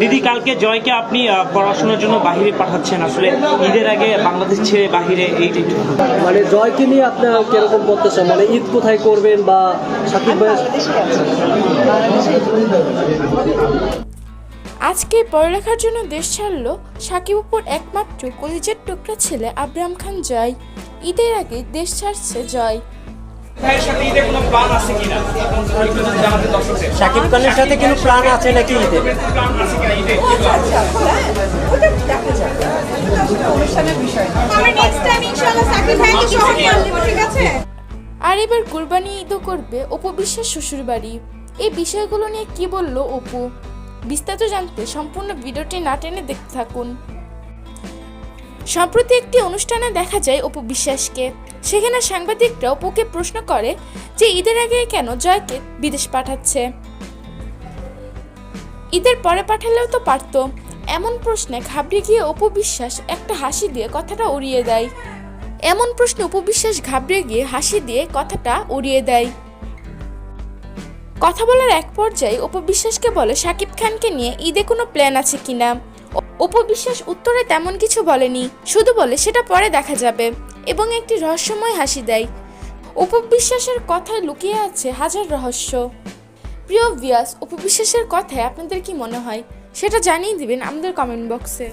দিদি কালকে জয়কে আপনি পড়াশোনার জন্য বাহিরে পাঠাচ্ছেন। আসলে ঈদের আগে বাংলাদেশ ছেড়ে বাহিরে এই মানে জয়কে নিয়ে আপনারা কীরকম করতেছেন মানে ঈদ কোথায় করবেন বা সাকিব ভাই আজকে পড়ালেখার জন্য দেশ ছাড়ল সাকিব উপর একমাত্র কলিজের টুকরা ছেলে আব্রাহাম খান জয়। ঈদের আগে দেশ ছাড়ছে জয়। সাকিব খানের সাথে কোনো প্ল্যান আছে নাকি ঈদে? প্ল্যান আছে কিনা ঈদে? ওটা দেখা যাবে এটা আসলে অনুষ্ঠানের বিষয় না। আমরা নেক্সট টাইম ইনশাআল্লাহ সাকিব ভাইকে সহ করে দেব ঠিক আছে? আর এবার কুরবানি ঈদও করবে অপু বিশ্বাস শ্বশুরবাড়ি। এই বিষয়গুলো নিয়ে কি বলল অপু? বিস্তারিত জানতে সম্পূর্ণ ভিডিওটি না টেনে দেখতে থাকুন। সম্প্রতি একটি অনুষ্ঠানে দেখা যায় অপু বিশ্বাসকে। সেখানে সাংবাদিকরা অপুকে প্রশ্ন করে যে ঈদের আগে কেন জয়কে বিদেশ পাঠাচ্ছে। ঈদের পরে পাঠালেও তো পারতো। এমন প্রশ্নে ঘাবড়ে গিয়ে অপু বিশ্বাস একটা হাসি দিয়ে কথাটা উড়িয়ে দেয়। এমন প্রশ্নে উপবিশ্বাস ঘাবড়ে গিয়ে হাসি দিয়ে কথাটা উড়িয়ে দেয়। কথা বলার এক পর্যায়ে উপবিশ্বাসকে বলে শাকিব খানকে নিয়ে ঈদে কোনো প্ল্যান আছে কিনা? উপবিশ্বাস উত্তরে তেমন কিছু বলেনি, শুধু বলে সেটা পরে দেখা যাবে, এবং একটি রহস্যময় হাসি দেয়। অপু বিশ্বাসের কথায় লুকিয়ে আছে হাজার রহস্য। প্রিয় ভিয়াস বিশ্বাসের কথায় আপনাদের কি মনে হয়? সেটা জানিয়ে দিবেন আমাদের কমেন্ট বক্সে